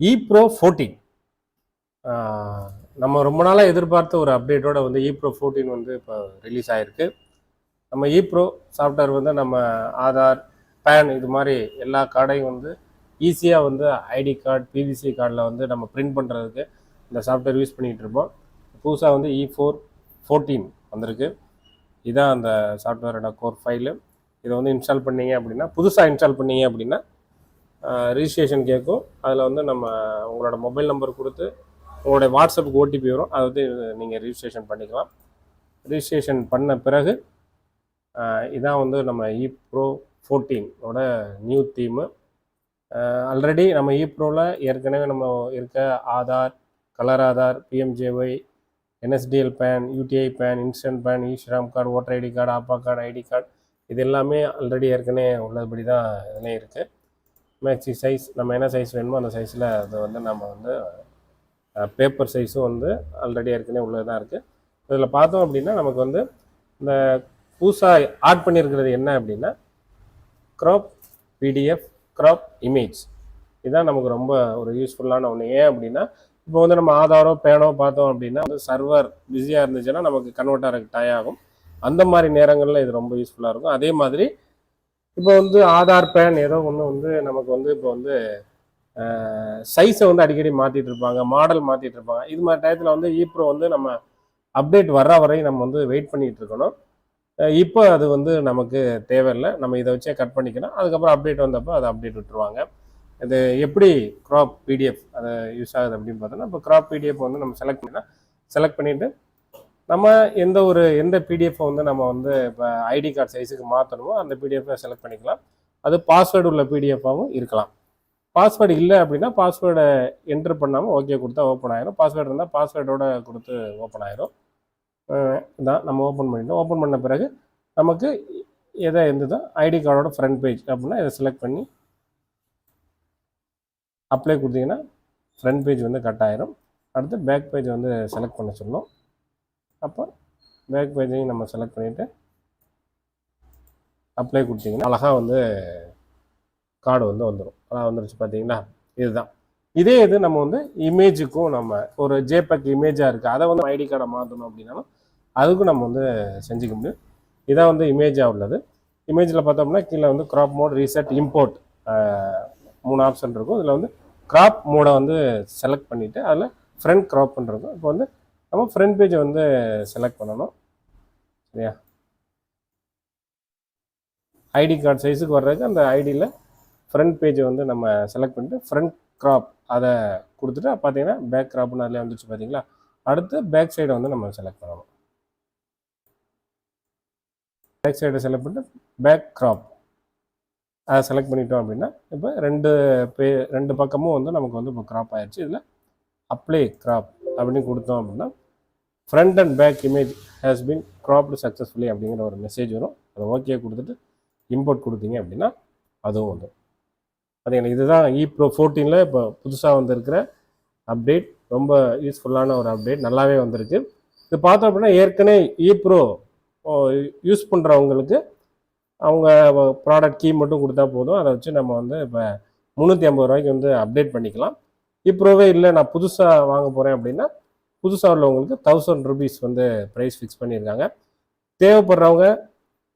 இ bro fourteen நம்ம ரொம்ப நாளாக எதிர்பார்த்த ஒரு அப்டேட்டோட வந்து இ ப்ரோ ஃபோர்டீன் வந்து இப்போ ரிலீஸ் ஆகிருக்கு நம்ம இ ப்ரோ சாஃப்ட்வேர் வந்து நம்ம ஆதார் பேன் இது மாதிரி எல்லா கார்டையும் வந்து ஈஸியாக வந்து ஐடி கார்டு பிவிசி கார்டில் வந்து நம்ம பிரிண்ட் பண்ணுறதுக்கு இந்த சாஃப்ட்வேர் யூஸ் பண்ணிகிட்டு இருப்போம் புதுசாக வந்து இ ஃபோர் ஃபோர்டீன் வந்திருக்கு. இதுதான் அந்த சாஃப்ட்வேரோட கோர் ஃபைலு இதை வந்து இன்ஸ்டால் பண்ணீங்க அப்படின்னா புதுசாக இன்ஸ்டால் பண்ணீங்க அப்படின்னா ரிஜிஸ்ட்ரேஷன் கேட்கும். அதில் வந்து நம்ம உங்களோட மொபைல் நம்பர் கொடுத்து உங்களுடைய வாட்ஸ்அப்புக்கு ஓடிபி வரும். அதை வந்து நீங்கள் ரிஜிஸ்ட்ரேஷன் பண்ணிக்கலாம். ரிஜிஸ்ட்ரேஷன் பண்ண பிறகு இதான் வந்து நம்ம இ ப்ரோ ஃபோர்டீனோட நியூ தீமு ஆல்ரெடி நம்ம இ ப்ரோவில் ஏற்கனவே நம்ம இருக்க Aadhaar colour Aadhaar PMJAY NSDL PAN UTI PAN instant PAN eShram card voter ID card Apaar card ID card இது எல்லாமே ஆல்ரெடி ஏற்கனவே உள்ளபடி தான் இதுலேயும் இருக்குது மேக்ஸி சைஸ் நம்ம என்ன சைஸ் வேணுமோ அந்த சைஸில் அது வந்து நம்ம வந்து பேப்பர் சைஸும் வந்து ஆல்ரெடி ஏற்கனவே உள்ளது தான் இருக்குது இதில் பார்த்தோம் அப்படின்னா நமக்கு வந்து இந்த புதுசாக ஆட் பண்ணியிருக்கிறது என்ன அப்படின்னா க்ராப் பிடிஎஃப் க்ராப் இமேஜ் இதுதான் நமக்கு ரொம்ப ஒரு யூஸ்ஃபுல்லான ஒன்று ஏன் அப்படின்னா இப்போ வந்து நம்ம ஆதாரோ பேனோ பார்த்தோம் அப்படின்னா வந்து சர்வர் பிஸியாக இருந்துச்சுன்னா நமக்கு கன்வெர்ட் ஆகிறதுக்கு டை ஆகும். அந்த மாதிரி நேரங்களில் இது ரொம்ப யூஸ்ஃபுல்லாக இருக்கும். அதே மாதிரி இப்போ வந்து ஆதார் பேன் ஏதோ ஒன்று வந்து நமக்கு வந்து இப்போ வந்து சைஸை வந்து அடிக்கடி மாற்றிட்டு இருப்பாங்க மாடல் மாற்றிட்டு இருப்பாங்க. இது மாதிரி டயத்தில் வந்து ஈப்ரோ வந்து நம்ம அப்டேட் வர்ற வரையும் நம்ம வந்து வெயிட் பண்ணிட்டு இருக்கணும். இப்போ அது வந்து நமக்கு தேவையில்லை. நம்ம இதை வச்சே கட் பண்ணிக்கலாம் அதுக்கப்புறம் அப்டேட் வந்தப்போ அதை அப்டேட் விட்டுருவாங்க. இது எப்படி க்ராப் பிடிஎஃப் அதை யூஸ் ஆகுது அப்படின்னு பார்த்தோன்னா இப்போ க்ராப் பிடிஎஃப் வந்து நம்ம செலக்ட் பண்ணால் செலக்ட் பண்ணிவிட்டு நம்ம எந்த ஒரு எந்த பிடிஎஃப் வந்து நம்ம வந்து இப்போ ஐடி கார்டு சைஸுக்கு மாற்றணுமோ அந்த பிடிஎஃப் செலக்ட் பண்ணிக்கலாம். அது பாஸ்வேர்டு உள்ள பிடிஎஃபாகவும் இருக்கலாம். பாஸ்வேர்டு இல்லை அப்படின்னா பாஸ்வேர்டை என்ட்ரு பண்ணாமல் ஓகே கொடுத்தா ஓப்பன் ஆயிரும். பாஸ்வேர்டு இருந்தால் பாஸ்வேர்டோட கொடுத்து ஓப்பன் ஆயிரும். இதான் நம்ம ஓப்பன் பண்ணிட்டோம். ஓப்பன் பண்ண பிறகு நமக்கு எதை இருந்ததோ ஐடி கார்டோட ஃப்ரண்ட் பேஜ் அப்படின்னா இதை செலக்ட் பண்ணி அப்ளை கொடுத்தீங்கன்னா ஃப்ரண்ட் பேஜ் வந்து கட் ஆயிரும். அடுத்து பேக் பேஜ் வந்து செலக்ட் பண்ண சொல்லணும் அப்போ பேக் பேஜையும் நம்ம செலக்ட் பண்ணிவிட்டு அப்ளை கொடுத்தீங்கன்னா அழகாக வந்து கார்டு வந்து வந்துடும் அதான் வந்துருச்சு பார்த்தீங்கன்னா இதுதான். இதே இது நம்ம வந்து இமேஜுக்கும் நம்ம ஒரு ஜேபேக் இமேஜாக இருக்குது அதை வந்து ஐடி கார்டை மாற்றணும் அப்படின்னாலும் அதுக்கும் நம்ம வந்து செஞ்சுக்க முடியும். இதான் வந்து இமேஜாக உள்ளது. இமேஜில் பார்த்தோம்னா கீழே வந்து க்ராப் மோட் ரீசெட் இம்போர்ட் மூணு ஆப்ஷன் இருக்கும். இதில் வந்து க்ராப் மோடை வந்து செலக்ட் பண்ணிவிட்டு அதில் ஃப்ரண்ட் கிராப் பண்ணுறோம் இப்போ வந்து நம்ம ஃப்ரண்ட் பேஜை வந்து செலக்ட் பண்ணணும். சரியா? ஐடி கார்டு சைஸுக்கு வர்றதுக்கு அந்த ஐடியில் ஃப்ரண்ட் பேஜை வந்து நம்ம செலக்ட் பண்ணிட்டு ஃப்ரண்ட் கிராப் அதை கொடுத்துட்டு பார்த்தீங்கன்னா பேக் கிராப்னு அதில் வந்துச்சு பார்த்தீங்களா அடுத்து பேக் சைடை வந்து நம்ம செலக்ட் பண்ணணும். பேக் சைடை செலக்ட் பண்ணிட்டு பேக் கிராப் அதை செலக்ட் பண்ணிட்டோம் அப்படின்னா இப்போ ரெண்டு பே ரெண்டு பக்கமும் வந்து நமக்கு வந்து இப்போ கிராப் ஆயிடுச்சு இதில் அப்ளை கிராப் அப்படின்னு கொடுத்தோம் அப்படின்னா front and back image has been cropped successfully அப்படிங்கிற ஒரு மெசேஜ் வரும். அதை ஓகே கொடுத்துட்டு இம்போர்ட் கொடுத்தீங்க அப்படின்னா அதுவும் வந்துடும். பார்த்தீங்கன்னா இதுதான் இ ப்ரோ ஃபோர்டீனில் இப்போ புதுசாக வந்திருக்கிற அப்டேட் ரொம்ப யூஸ்ஃபுல்லான ஒரு அப்டேட் நல்லாவே வந்திருக்கு. இது பார்த்தோம் அப்படின்னா ஏற்கனவே e இ ப்ரோ யூஸ் பண்ணுறவங்களுக்கு அவங்க ப்ராடக்ட் கீ மட்டும் கொடுத்தா போதும். அதை வச்சு நம்ம வந்து இப்போ முந்நூற்றி ஐம்பது ரூபாய்க்கு வந்து அப்டேட் பண்ணிக்கலாம். இப்ரோவே இல்லை நான் புதுசாக வாங்க போகிறேன் அப்படின்னா புதுசாக உள்ளவங்களுக்கு தௌசண்ட் ருபீஸ் வந்து ப்ரைஸ் ஃபிக்ஸ் பண்ணியிருக்காங்க. தேவைப்படுறவங்க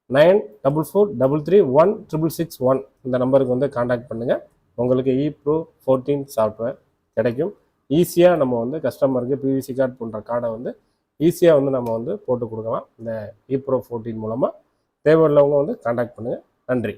nine double four double three one triple six one இந்த நம்பருக்கு வந்து காண்டாக்ட் பண்ணுங்கள் உங்களுக்கு இ ப்ரோ ஃபோர்டீன் சாஃப்ட்வேர் கிடைக்கும் ஈஸியாக நம்ம வந்து கஸ்டமருக்கு பிவிசி கார்டு போன்ற கார்டை வந்து ஈஸியாக வந்து நம்ம வந்து போட்டு கொடுக்கலாம். இந்த இ ப்ரோ ஃபோர்டீன் மூலமாக தேவையுள்ளவங்க வந்து காண்டாக்ட் பண்ணுங்கள் நன்றி.